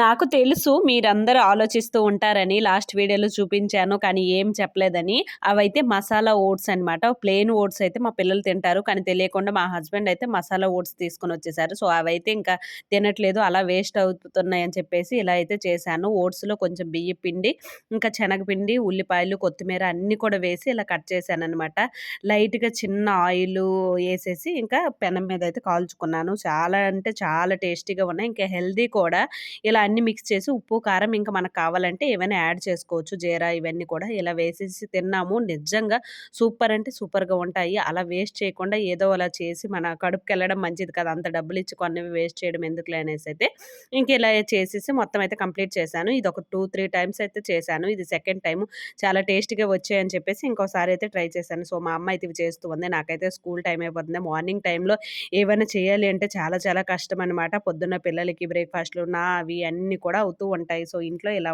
నాకు తెలుసు మీరందరూ ఆలోచిస్తూ ఉంటారని లాస్ట్ వీడియోలో చూపించాను కానీ ఏం చెప్పలేదని. అవైతే మసాలా ఓట్స్ అనమాట ప్లెయిన్ ఓట్స్ అయితే మా పిల్లలు తింటారు కానీ తెలియకుండా మా హస్బెండ్ అయితే మసాలా ఓట్స్ తీసుకొని వచ్చేసారు. సో అవైతే ఇంకా తినట్లేదు అలా వేస్ట్ అవుతున్నాయి అని చెప్పేసి ఇలా అయితే చేశాను. ఓట్స్లో కొంచెం బియ్య పిండి ఇంకా శనగపిండి ఉల్లిపాయలు కొత్తిమీర అన్నీ కూడా వేసి ఇలా కట్ చేశాను అనమాట లైట్గా చిన్న ఆయిల్ వేసేసి ఇంకా పెనం మీద అయితే కాల్చుకున్నాను. చాలా అంటే చాలా టేస్టీగా ఉన్నాయి. ఇంకా హెల్దీ కూడా. ఇలా అన్నీ మిక్స్ చేసి ఉప్పు కారం ఇంకా మనకు కావాలంటే ఏమైనా యాడ్ చేసుకోవచ్చు. జీరా ఇవన్నీ కూడా ఇలా వేసేసి తిన్నాము. నిజంగా సూపర్ అంటే సూపర్గా ఉంటాయి. అలా వేస్ట్ చేయకుండా ఏదో అలా చేసి మన కడుపుకి వెళ్ళడం మంచిది కదా. అంత డబ్బులు ఇచ్చి కొన్నవి వేస్ట్ చేయడం ఎందుకులే అనేసి అయితే ఇంక ఇలా చేసేసి మొత్తం అయితే కంప్లీట్ చేశాను. ఇది ఒక టూ త్రీ టైమ్స్ అయితే చేశాను. ఇది సెకండ్ టైం చాలా టేస్ట్గా వచ్చాయని చెప్పేసి ఇంకోసారి అయితే ట్రై చేశాను. సో మా అమ్మ అయితే ఇవి చేస్తూ ఉంది. నాకైతే స్కూల్ టైం అయిపోతుంది. మార్నింగ్ టైంలో ఏమైనా చేయాలి అంటే చాలా చాలా కష్టం అనమాట పొద్దున్న పిల్లలకి బ్రేక్ఫాస్ట్లు నా అవి అన్నీ కూడా అవుతూ ఉంటాయి. సో ఇంట్లో ఇలా